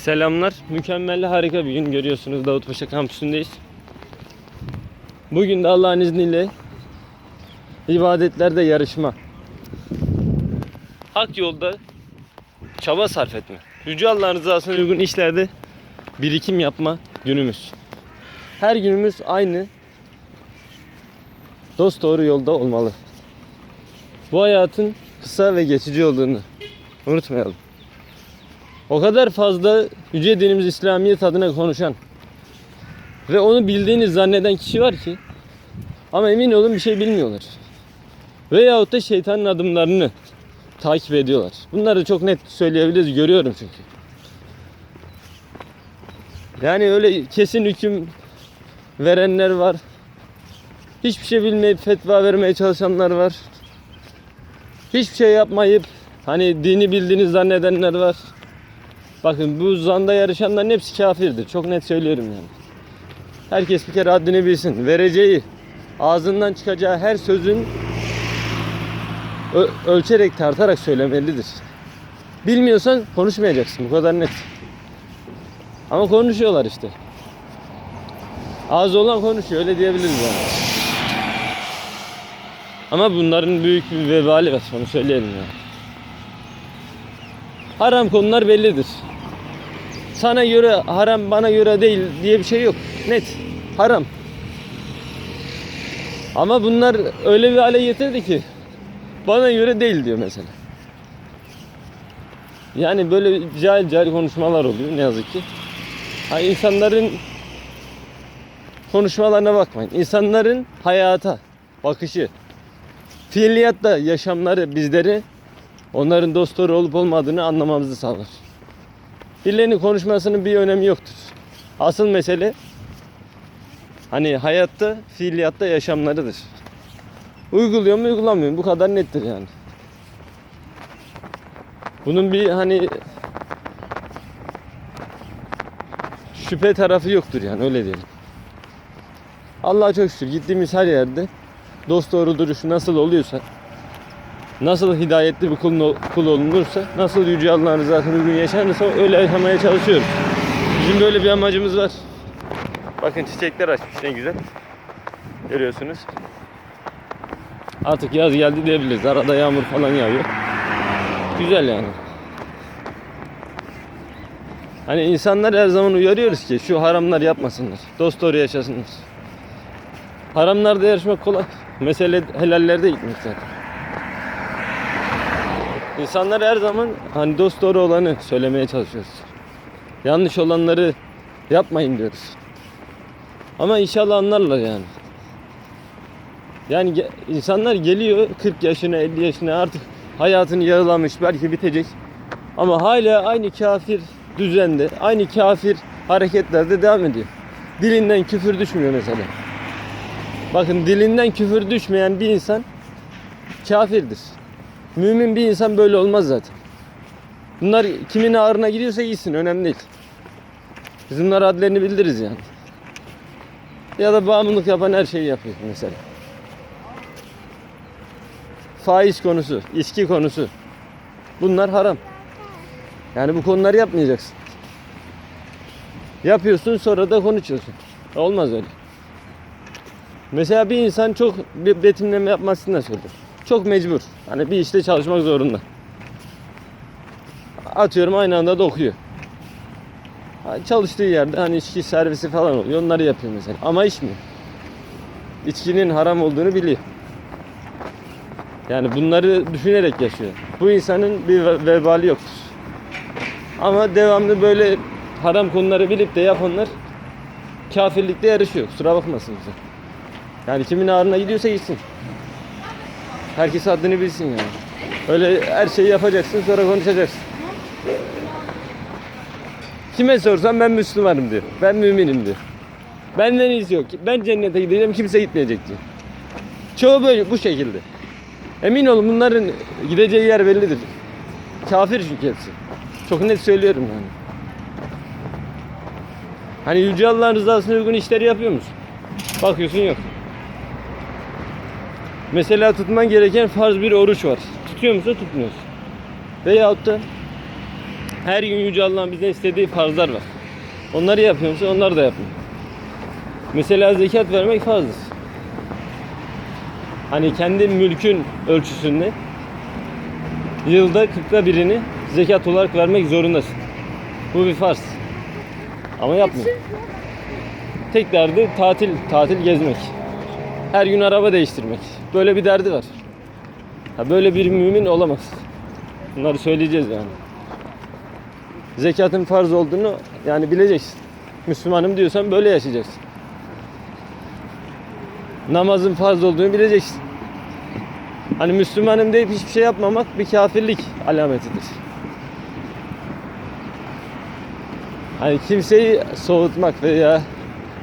Selamlar. Mükemmel harika bir gün görüyorsunuz Davutpaşa kampüsündeyiz. Bugün de Allah'ın izniyle ibadetlerde yarışma. Hak yolda çaba sarf etme. Yüce Allah'ın rızasına uygun işlerde birikim yapma günümüz. Her günümüz aynı dost doğru yolda olmalı. Bu hayatın kısa ve geçici olduğunu unutmayalım. O kadar fazla yüce dinimiz İslamiyet adına konuşan ve onu bildiğini zanneden kişi var ki ama emin olun bir şey bilmiyorlar. Veyahut da şeytanın adımlarını takip ediyorlar. Bunları çok net söyleyebiliriz. Görüyorum çünkü. Yani öyle kesin hüküm verenler var. Hiçbir şey bilmeyip fetva vermeye çalışanlar var. Hiçbir şey yapmayıp hani dini bildiğini zannedenler var. Bakın bu zanda yarışanların hepsi kafirdir. Çok net söylüyorum yani. Herkes bir kere haddini bilsin. Vereceği, ağzından çıkacağı her sözün ölçerek tartarak söylemelidir. Bilmiyorsan konuşmayacaksın. Bu kadar net. Ama konuşuyorlar işte. Ağzı olan konuşuyor. Öyle diyebiliriz yani. Ama bunların büyük bir vebali var. Onu söyleyelim yani. Haram konular bellidir. Sana göre haram bana göre değil diye bir şey yok. Net. Haram. Ama bunlar öyle bir hale getirdi ki bana göre değil diyor mesela. Yani böyle cahil cahil konuşmalar oluyor ne yazık ki. Ha insanların konuşmalarına bakmayın. İnsanların hayata bakışı, fiiliyatta yaşamları bizleri onların dost doğru olup olmadığını anlamamızı sağlar. Birilerinin konuşmasının bir önemi yoktur. Asıl mesele hani hayatta, fiiliyatta yaşamlarıdır. Uyguluyor mu, uygulamıyor mu? Bu kadar nettir yani. Bunun bir hani şüphe tarafı yoktur yani öyle diyelim. Allah'a çok şükür gittiğimiz her yerde dost doğru duruşu nasıl oluyorsa nasıl hidayetli bir kul, kul olunursa, nasıl Yüce Allah'ın rızasına uygun yaşanırsa öyle yaşamaya çalışıyoruz. Bizim böyle bir amacımız var. Bakın çiçekler açmış ne güzel. Görüyorsunuz. Artık yaz geldi diyebiliriz. Arada yağmur falan yağıyor. Güzel yani. Hani insanlar her zaman uyarıyoruz ki şu haramlar yapmasınlar. Dost doğru yaşasınlar. Haramlarda yarışmak kolay. Mesele helallerde gitmek zaten. İnsanlar her zaman hani dost doğru olanı söylemeye çalışıyoruz. Yanlış olanları yapmayın diyoruz. Ama inşallah anlarlar yani. Yani insanlar geliyor 40 yaşına 50 yaşına artık hayatını yarılamış belki bitecek. Ama hala aynı kafir düzende, aynı kafir hareketlerde devam ediyor. Dilinden küfür düşmüyor mesela. Bakın dilinden küfür düşmeyen bir insan kafirdir. Mümin bir insan böyle olmaz zaten. Bunlar kimin ağrına gidiyorsa gitsin önemli değil. Biz bunlar adlerini bildiririz yani. Ya da bağımlılık yapan her şeyi yapıyor mesela. Faiz konusu, içki konusu. Bunlar haram. Yani bu konuları yapmayacaksın. Yapıyorsun sonra da konuşuyorsun. Olmaz öyle. Mesela bir insan çok betimleme yapmasını da söylüyor. Çok mecbur. Hani bir işte çalışmak zorunda. Atıyorum aynı anda da okuyor. Çalıştığı yerde hani içki servisi falan oluyor. Onları yapıyor mesela. Ama içmiyor. İçkinin haram olduğunu biliyor. Yani bunları düşünerek yaşıyor. Bu insanın bir ve- vebali yoktur. Ama devamlı böyle haram konuları bilip de yapanlar kafirlikte yarışıyor. Kusura bakmasın bize. Yani kimin ağrına gidiyorsa gitsin. Herkes haddini bilsin yani. Öyle her şeyi yapacaksın sonra konuşacaksın. Kime sorsan ben Müslümanım diyor. Ben müminim diyor. Benden iyisi yok. Ben cennete gideceğim kimse gitmeyecek diyor. Çoğu böyle bu şekilde. Emin olun bunların gideceği yer bellidir. Kafir çünkü hepsi. Çok net söylüyorum yani. Hani Yüce Allah'ın rızasına uygun işleri yapıyor musun? Bakıyorsun yok. Mesela tutman gereken farz bir oruç var. Tutuyor musun? Tutmuyorsun. Veyahut da Her gün Yüce Allah'ın bizden istediği farzlar var. Onları yapıyor musun? Onları da yapmıyor. Mesela zekat vermek farzdır. Hani kendi mülkün ölçüsünde yılda kırkta birini zekat olarak vermek zorundasın. Bu bir farz. Ama yapmıyor. Tek derdi tatil, tatil gezmek. Her gün araba değiştirmek. Böyle bir derdi var. Ha böyle bir mümin olamaz. Bunları söyleyeceğiz yani. Zekatın farz olduğunu yani bileceksin. Müslümanım diyorsan böyle yaşayacaksın. Namazın farz olduğunu bileceksin. Hani Müslümanım deyip hiçbir şey yapmamak bir kafirlik alametidir. Hani kimseyi soğutmak veya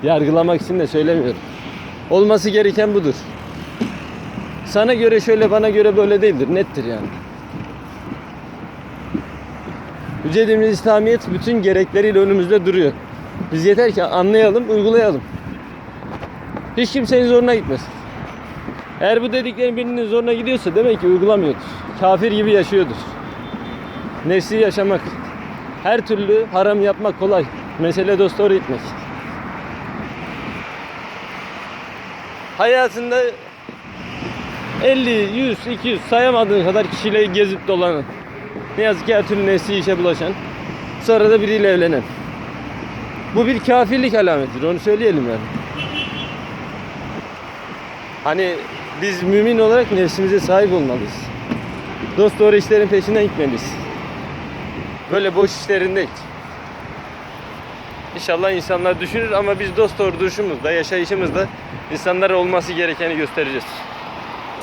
yargılamak için de söylemiyorum. Olması gereken budur. Sana göre şöyle bana göre böyle değildir. Nettir yani. Yüce dinimiz İslamiyet bütün gerekleriyle önümüzde duruyor. Biz yeter ki anlayalım, uygulayalım. Hiç kimsenin zoruna gitmesin. Eğer bu dediklerin birinin zoruna gidiyorsa demek ki uygulamıyordur. Kafir gibi yaşıyordur. Nefsi yaşamak. Her türlü haram yapmak kolay. Mesele dost doğru gitmek. Hayatında 50, 100, 200 sayamadığın kadar kişiyle gezip dolanan. Ne yazık ki her türlü nefsi işe bulaşan. Sonra da biriyle evlenen. Bu bir kafirlik alametidir. Onu söyleyelim yani. Hani biz mümin olarak nefsimize sahip olmalıyız. Dost doğru işlerin peşinden gitmeliyiz. Böyle boş işlerin değil. İnşallah insanlar düşünür ama biz dost doğru duruşumuzda, yaşayışımızda insanlara olması gerekeni göstereceğiz.